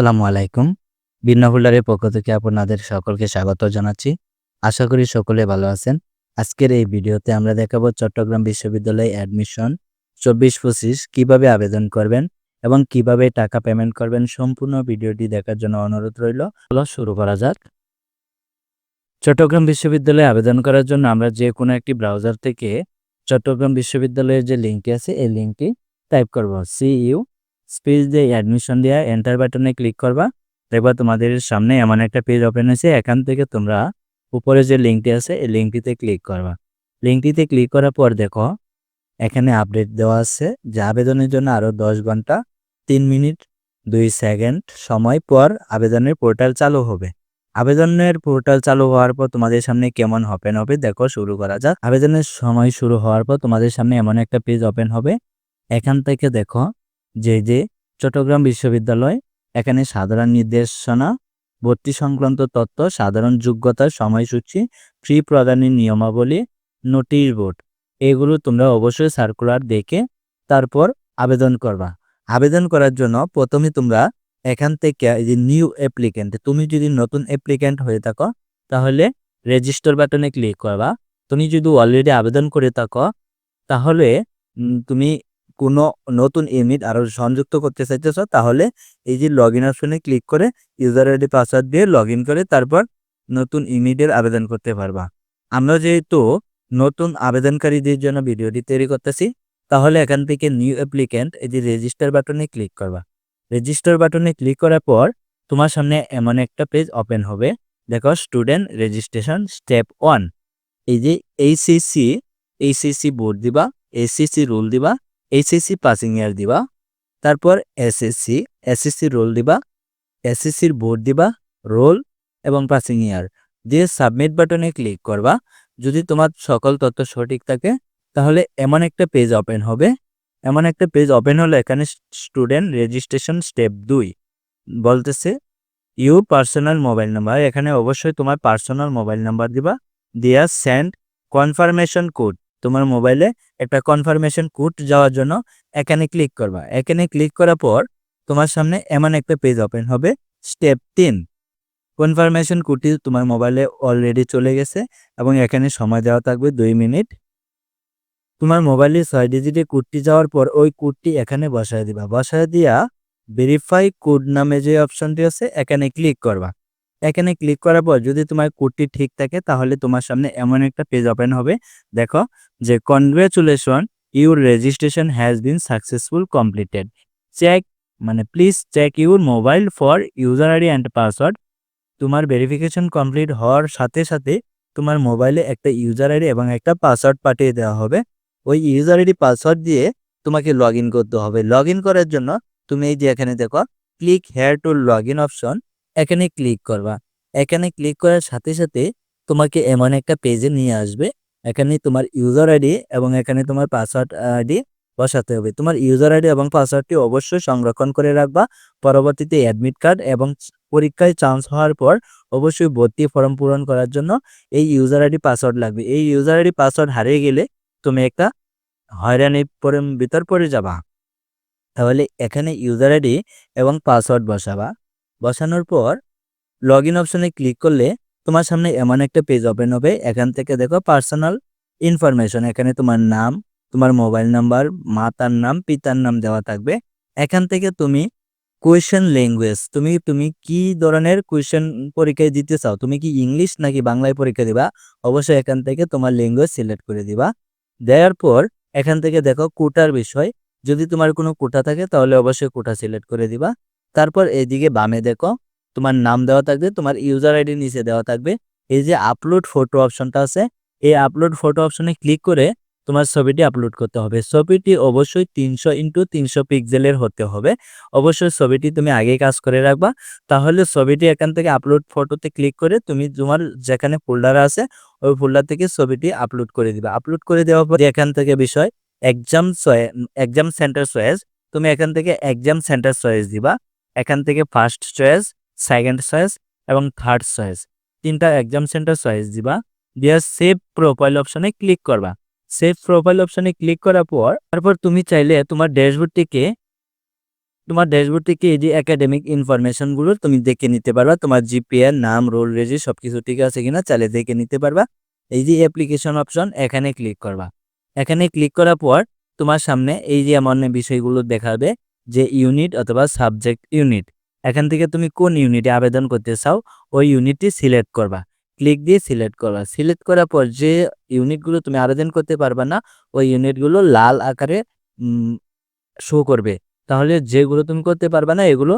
আসসালামু আলাইকুম। বিন্না হোল্ডারের পক্ষ থেকে আপনাদের সকলকে স্বাগত জানাচ্ছি। আশা করি সকলে ভালো আছেন। আজকের এই ভিডিওতে আমরা দেখাবো চট্টগ্রাম বিশ্ববিদ্যালয়ে অ্যাডমিশন চব্বিশ পঁচিশ কীভাবে আবেদন করবেন এবং কীভাবে টাকা পেমেন্ট করবেন সম্পূর্ণ ভিডিওটি দেখার জন্য অনুরোধ রইল। চলো শুরু করা যাক। চট্টগ্রাম বিশ্ববিদ্যালয়ে আবেদন করার জন্য আমরা যে কোনো একটি ব্রাউজার থেকে চট্টগ্রাম বিশ্ববিদ্যালয়ের যে লিঙ্কটি আছে, এই লিঙ্কটি টাইপ করব। সি ইউ স্পেস দিয়ে অ্যাডমিশন দেওয়া এন্টার বাটনে ক্লিক করবা। দেখবা তোমাদের সামনে এমন একটা পেজ ওপেন হয়েছে, এখান থেকে তোমরা উপরে যে লিঙ্কটি আছে, এই লিঙ্কটিতে ক্লিক করবা। লিঙ্কটিতে ক্লিক করার পর দেখো, এখানে আপডেট দেওয়া আছে যে আবেদনের জন্য আরও দশ ঘণ্টা, তিন মিনিট, দুই সেকেন্ড সময় পর আবেদনের পোর্টাল চালু হবে। আবেদনের পোর্টাল চালু হওয়ার পর তোমাদের সামনে কেমন ওপেন হবে, দেখো শুরু করা যাক। আবেদনের সময় শুরু হওয়ার পর তোমাদের সামনে এমন একটা পেজ ওপেন হবে। এখান থেকে দেখো যে যে চট্টগ্রাম বিশ্ববিদ্যালয়, এখানে সাধারণ নির্দেশনা, ভর্তি সংক্রান্ত তথ্য, সাধারণ যোগ্যতার সময়সূচি, ফ্রি প্রদানের নিয়মাবলী, নোটিশ বোর্ড, এগুলো তোমরা অবশ্যই সার্কুলার দেখে তারপর আবেদন করবা। আবেদন করার জন্য প্রথমে তোমরা এখান থেকে এই যে নিউ অ্যাপ্লিক্যান্ট, তুমি যদি নতুন অ্যাপ্লিক্যান্ট হয়ে থাকো, তাহলে রেজিস্টার বাটনে ক্লিক করবা। তুমি যদি অলরেডি আবেদন করে থাকো, তাহলে তুমি কোনো নতুন ইমেল আরও সংযুক্ত করতে চাইতেছ, তাহলে এই যে লগ ইন অপশনে ক্লিক করে ইউজার আইডি পাসওয়ার্ড দিয়ে লগ ইন করে তারপর নতুন ইমেলের আবেদন করতে পারবা। আমরা যেহেতু নতুন আবেদনকারীদের জন্য ভিডিওটি তৈরি করতেছি, তাহলে এখান থেকে নিউ অ্যাপ্লিক্যান্ট এই যে রেজিস্টার বাটনে ক্লিক করবা। রেজিস্টার বাটনে ক্লিক করার পর তোমার সামনে এমন একটা পেজ ওপেন হবে, দেখো স্টুডেন্ট রেজিস্ট্রেশন স্টেপ ওয়ান এই যে এইচএসসি এইচএসসি বোর্ড দিবা এসএসসি রুল দিবা এইচএসসি পাসিং ইয়ার দিবা, তারপর এসএসসি এসএসসি রোল দিবা এসএসসির বোর্ড দিবা রোল এবং পাসিং ইয়ার দিয়ে সাবমিট বাটনে ক্লিক করবা। যদি তোমার সকল তথ্য সঠিক থাকে, তাহলে এমন একটা পেজ ওপেন হবে। এমন একটা পেজ ওপেন হলো এখানে স্টুডেন্ট রেজিস্ট্রেশন স্টেপ দুই। বলতেছে ইউ পার্সোনাল মোবাইল নাম্বার এখানে অবশ্যই তোমার পার্সোনাল মোবাইল নাম্বার দিবা। দিয়া সেন্ড কনফার্মেশন কোড তোমার মোবাইলে একটা কনফার্মেশন কোড যাওয়ার জন্য এখানে ক্লিক করবা। এখানে ক্লিক করার পর তোমার সামনে এমন একটা পেজ ওপেন হবে স্টেপ তিন। কনফার্মেশন কোডটি তোমার মোবাইলে অলরেডি চলে গেছে এবং এখানে সময় দেওয়া থাকবে দুই মিনিট। তোমার মোবাইলে ছয় ডিজিটে কোডটি যাওয়ার পর ওই কোডটি এখানে বসায় দিবা। বসায় দিয়া ভেরিফাই কোড নামে যে অপশনটি আছে, এখানে ক্লিক করবা। এখানে ক্লিক করার পর যদি তোমার কোডটি ঠিক থাকে, তাহলে তোমার সামনে এমন একটা পেজ ওপেন হবে। দেখো, যে congratulation your registration has been successful completed check মানে please check your mobile for user ID and password তোমার ভেরিফিকেশন কমপ্লিট হওয়ার সাথে সাথে তোমার মোবাইলে একটা ইউজার আইডি এবং একটা পাসওয়ার্ড পাঠিয়ে দেওয়া হবে। ওই ইউজার আইডি পাসওয়ার্ড দিয়ে তোমাকে লগ করতে হবে। লগ করার জন্য তুমি এই যে এখানে দেখো click here to log option এখানে ক্লিক করবা। এখানে ক্লিক করার সাথে সাথে তোমাকে এমন একটা পেজে নিয়ে আসবে। এখানে তোমার ইউজার আইডি এবং এখানে তোমার পাসওয়ার্ড আইডি বসাতে হবে। তোমার ইউজার আইডি এবং পাসওয়ার্ডটি অবশ্যই সংরক্ষণ করে রাখবা। পরবর্তীতে অ্যাডমিট কার্ড এবং পরীক্ষায় চান্স হওয়ার পর অবশ্যই ভর্তি ফর্ম পূরণ করার জন্য এই ইউজার আইডি পাসওয়ার্ড লাগবে। এই ইউজার আইডি পাসওয়ার্ড হারিয়ে গেলে তুমি একটা হয়রানি পরে ভিতর পড়ে যাবা। তাহলে এখানে ইউজার আইডি এবং পাসওয়ার্ড বসাবা। বসানোর পর লগ ইন অপশনে ক্লিক করলে তোমার সামনে এমন একটা পেজ ওপেন হবে। এখান থেকে দেখো পার্সোনাল ইনফরমেশন এখানে তোমার নাম, তোমার মোবাইল নাম্বার মাতার নাম, পিতার নাম দেওয়া থাকবে। এখান থেকে তুমি কোয়েশ্চেন ল্যাঙ্গুয়েজ তুমি তুমি কি ধরনের কোয়েশ্চেন পরীক্ষায় দিতে চাও? তুমি কি ইংলিশ নাকি বাংলায় পরীক্ষা দিবা? অবশ্যই এখান থেকে তোমার ল্যাঙ্গুয়েজ সিলেক্ট করে দিবা। দেওয়ার পর এখান থেকে দেখো কোটার বিষয়, যদি তোমার কোনো কোটা থাকে তাহলে অবশ্যই কোটা সিলেক্ট করে দিবা। তারপর এদিকে বামে দেখো, তোমার নাম দেওয়া থাকবে, তোমার ইউজার আইডি নিচে দেওয়া থাকবে। এই যে আপলোড ফটো অপশনটা আছে, এই আপলোড ফটো অপশনে ক্লিক করে তোমার ছবিটি আপলোড করতে হবে। ছবিটি অবশ্যই তিনশো ইন্টু তিনশো পিক্সেলের হতে হবে। অবশ্যই ছবিটি তুমি আগে কাজ করে রাখবা। তাহলে ছবিটি এখান থেকে আপলোড ফটোতে ক্লিক করে তুমি তোমার যেখানে ফোল্ডার আছে, ওই ফোল্ডার থেকে ছবিটি আপলোড করে দিবা। আপলোড করে দেওয়ার পর এখান থেকে বিষয় এক্সাম এক্সাম সেন্টার চয়েস তুমি এখান থেকে এক্সাম সেন্টার চয়েস দিবা। এখান থেকে ফার্স্ট চয়েস সেকেন্ড চয়েস এবং থার্ড চয়েস তিনটা এক্সাম সেন্টার চয়েস দিবা। দিয়া সেভ প্রোফাইল অপশনে ক্লিক করবা। সেভ প্রোফাইল অপশনে ক্লিক করার পর, তারপর তুমি চাইলে তোমার ড্যাশবোর্ডটিকে তোমার ড্যাশবোর্ড থেকে এই যে একাডেমিক ইনফরমেশনগুলো তুমি দেখে নিতে পারবা। তোমার জিপিএর নাম রোল রেজি সব কিছু ঠিক আছে কিনা চালে দেখে নিতে পারবা। এই যে অ্যাপ্লিকেশন অপশন এখানে ক্লিক করবা। এখানে ক্লিক করার পর তোমার সামনে এই যে এমন বিষয়গুলো দেখাবে। যে ইউনিট অথবা সাবজেক্ট ইউনিট এখান থেকে তুমি কোন ইউনিটে আবেদন করতে চাও, ওই ইউনিটটি সিলেক্ট করবা। ক্লিক দিয়ে সিলেক্ট করবা। সিলেক্ট করার পর যে ইউনিটগুলো তুমি আবেদন করতে পারবা না, ওই ইউনিটগুলো লাল আকারে শো করবে। তাহলে যেগুলো তুমি করতে পারবা না, এগুলো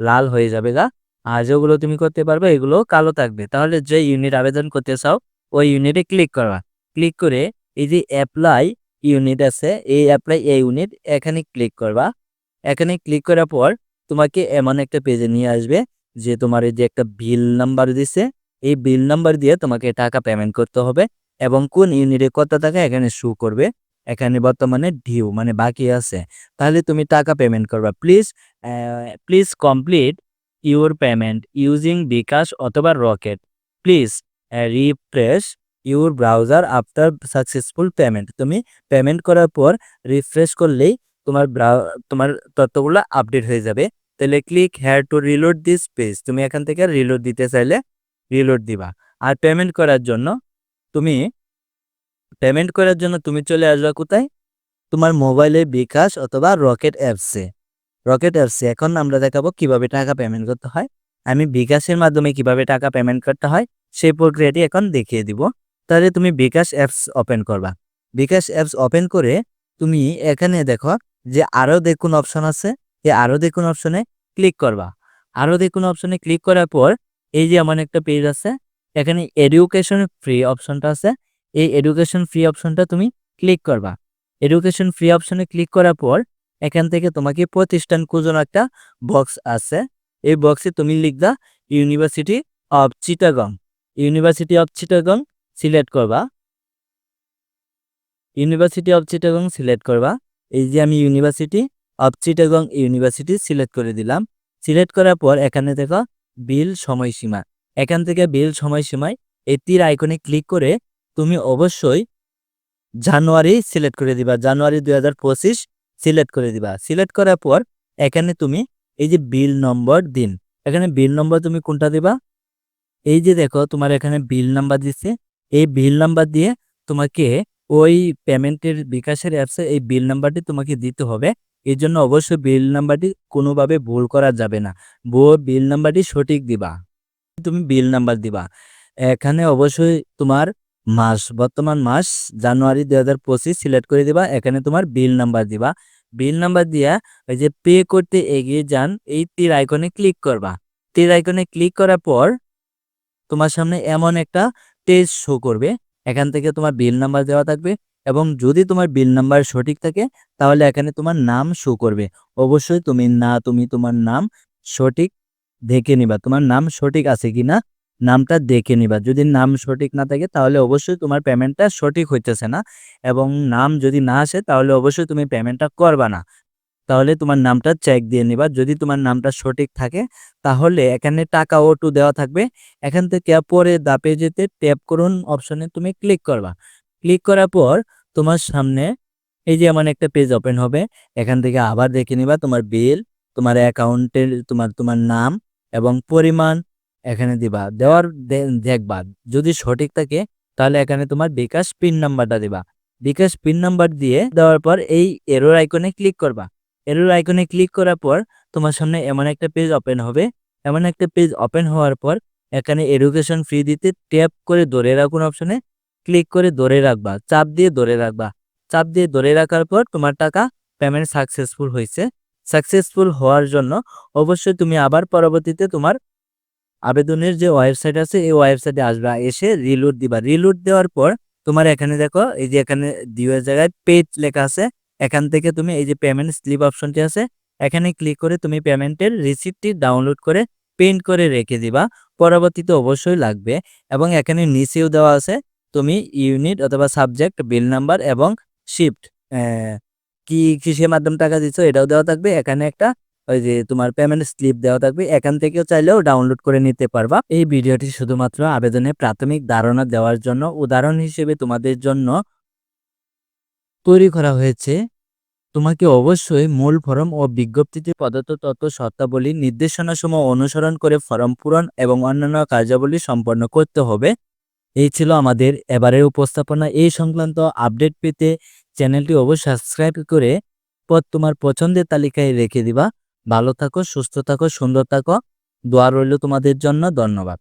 লাল হয়ে যাবে গা। আর যেগুলো তুমি করতে পারবে, এগুলো কালো থাকবে। তাহলে যে ইউনিট আবেদন করতে চাও, ওই ইউনিটে ক্লিক করবা। ক্লিক করে এই যে অ্যাপ্লাই ইউনিট আছে, এই অ্যাপ্লাই এই ইউনিট এখানে ক্লিক করবা। এখানে ক্লিক করার পর তোমাকে এমন একটা পেজে নিয়ে আসবে যে তোমার এই যে একটা বিল নাম্বার দিছে, এই বিল নাম্বার দিয়ে তোমাকে টাকা পেমেন্ট করতে হবে এবং কোন ইউনিটে কত টাকা এখানে শো করবে, এখানে বর্তমানে ডিউ মানে বাকি আছে। তাহলে তুমি টাকা পেমেন্ট করবা। Please please complete your payment using bKash অথবা Rocket please refresh your browser after successful payment তুমি পেমেন্ট করার পর রিফ্রেশ করলেই তোমার তোমার তথ্যগুলো আপডেট হয়ে যাবে। তাহলে click here to reload this page তুমি এখান থেকে রিলোড দিতে চাইলে রিলোড দিবা। আর পেমেন্ট করার জন্য তুমি পেমেন্ট করার জন্য তুমি চলে আসবা কোথায়? তোমার মোবাইলে বিকাশ অথবা রকেট অ্যাপসে রকেট অ্যাপসে এখন আমরা দেখাবো কীভাবে টাকা পেমেন্ট করতে হয়। আমি বিকাশের মাধ্যমে কীভাবে টাকা পেমেন্ট করতে হয় সেই প্রক্রিয়াটি এখন দেখিয়ে দিব। তাহলে তুমি বিকাশ অ্যাপস ওপেন করবা। বিকাশ অ্যাপস ওপেন করে তুমি এখানে দেখো যে আরও দেখুন অপশন আছে এই আরও দেখুন অপশনে ক্লিক করবা। আরও দেখুন অপশনে ক্লিক করার পর এই যে এমন একটা পেজ আছে, এখানে এডুকেশন ফ্রি অপশনটা আছে, এই এডুকেশন ফ্রি অপশনটা তুমি ক্লিক করবা। এডুকেশন ফ্রি অপশনে ক্লিক করার পর এখান থেকে তোমাকে প্রতিষ্ঠান খুঁজোনো একটা বক্স আছে, এই বক্সে তুমি লিখবা university of Chittagong. University of Chittagong select করবা। ইউনিভার্সিটি অফ চিটাগং সিলেক্ট করবা। এই যে আমি university of Chittagong university select করে দিলাম। সিলেক্ট করার পর এখানে দেখো বিল সময়সীমা। এখান থেকে বিল সময়সীমায় এই তীর আইকনে ক্লিক করে তুমি অবশ্যই জানুয়ারি সিলেক্ট করে দিবা। জানুয়ারি দু হাজার পঁচিশ সিলেক্ট করে দিবা। সিলেক্ট করার পর এখানে তুমি এই যে বিল নম্বর দিন। এখানে বিল নম্বর তুমি কোনটা দিবা? এই যে দেখো তোমার এখানে বিল নাম্বার দিচ্ছে। এই বিল নাম্বার দিয়ে তোমাকে ওই পেমেন্টের বিকাশের অ্যাপসে এই বিল নাম্বারটি তোমাকে দিতে হবে। এই জন্য অবশ্যই বিল নাম্বারটি কোনোভাবে ভুল করা যাবে না। বিল নাম্বারটি সঠিক দিবা। তুমি বিল নাম্বার দিবা। এখানে অবশ্যই তোমার মাস, বর্তমান মাস, জানুয়ারি দুই হাজার পঁচিশ সিলেক্ট করে দিবা। এখানে তোমার বিল নাম্বার দিবা। বিল নাম্বার দিয়া ওই যে পে করতে এগিয়ে যান, এই তীর আইকনে ক্লিক করবা। তীর আইকনে ক্লিক করার পর তোমার সামনে এমন একটা পেজ শো করবে। এখান থেকে তোমার বিল নাম্বার দেওয়া থাকবে এবং যদি তোমার বিল নাম্বার সঠিক থাকে, তাহলে এখানে তোমার নাম শো করবে। অবশ্যই তুমি না, তুমি তোমার নাম সঠিক দেখে নিবা। তোমার নাম সঠিক আছে কিনা, নামটা দেখে নিবা। যদি নাম সঠিক না থাকে, তাহলে অবশ্যই তোমার পেমেন্টটা সঠিক হইতেছে না এবং নাম যদি না আসে, তাহলে অবশ্যই তুমি পেমেন্টটা করবা না। তাহলে তোমার নামটা চেক দিয়ে নিবা। যদি তোমার নামটা সঠিক থাকে, তাহলে এখানে টাকা ওটু দেওয়া থাকবে। এখান থেকে পরে দাপে যেতে ট্যাপ করুন অপশনে তুমি ক্লিক করবা। ক্লিক করার পর তোমার সামনে এই যে এমন একটা পেজ ওপেন হবে। এখান থেকে আবার দেখে নিবা তোমার বিল তোমার অ্যাকাউন্টের তোমার তোমার নাম এবং পরিমাণ এখানে দিবা। দেওয়ার দেখবা। যদি সঠিক থাকে, তাহলে এখানে তোমার বিকাশ পিন নাম্বারটা দিবা। বিকাশ পিন নাম্বার দিয়ে দেওয়ার পর এই এরোর আইকনে ক্লিক করবা। এরোর আইকনে ক্লিক করার পর তোমার সামনে এমন একটা পেজ ওপেন হবে। এমন একটা পেজ ওপেন হওয়ার পর এখানে এডুকেশন ফ্রি দিতে ট্যাপ করে ধরে রাখুন অপশনে ক্লিক করে ধরে রাখবা, চাপ দিয়ে ধরে রাখবা। চাপ দিয়ে ধরে রাখার পর তোমার টাকা পেমেন্ট সাকসেসফুল হয়েছে। সাকসেসফুল হওয়ার জন্য অবশ্যই তুমি আবার পরবর্তীতে তোমার আবেদনের যে ওয়েবসাইট আছে, এই ওয়েবসাইটে আসবা, এসে রিলোড দিবা। রিলোড দেওয়ার পর তোমার এখানে দেখো, এই যে এখানে দুই জায়গায় পেজ লেখা আছে। এখান থেকে তুমি এই যে পেমেন্ট স্লিপ অপশনটি আছে, এখানে ক্লিক করে তুমি পেমেন্টের রিসিপ্টটি ডাউনলোড করে প্রিন্ট করে রেখে দিবা। পরবর্তীতে অবশ্যই লাগবে এবং এখানে নিচেও দেওয়া আছে তুমি ইউনিট অথবা সাবজেক্ট বিল নাম্বার এবং শিফট কি কিসের মাধ্যমে টাকা দিচ্ছ এটাও দেওয়া থাকবে। এখানে একটা ওই যে তোমার পেমেন্ট স্লিপ দেওয়া থাকবে, এখান থেকেও চাইলেও ডাউনলোড করে নিতে পারবা। এই ভিডিওটি শুধুমাত্র আবেদনে প্রাথমিক ধারণা দেওয়ার জন্য, উদাহরণ হিসেবে তোমাদের জন্য তৈরি করা হয়েছে। তোমাকে অবশ্যই মূল ফরম ও বিজ্ঞপ্তিতে প্রদত্ত তথ্য শর্তাবলী নির্দেশনাসমূহ অনুসরণ করে ফরম পূরণ এবং অন্যান্য কার্যাবলী সম্পন্ন করতে হবে। এই ছিল আমাদের এবারের উপস্থাপনা। এই সংক্রান্ত আপডেট পেতে চ্যানেলটি অবশ্যই সাবস্ক্রাইব করে পর তোমার পছন্দের তালিকায় রেখে দিবা। ভালো থাকো, সুস্থ থাকো, সুন্দর থাকো। দোয়া রইল তোমাদের জন্য। ধন্যবাদ।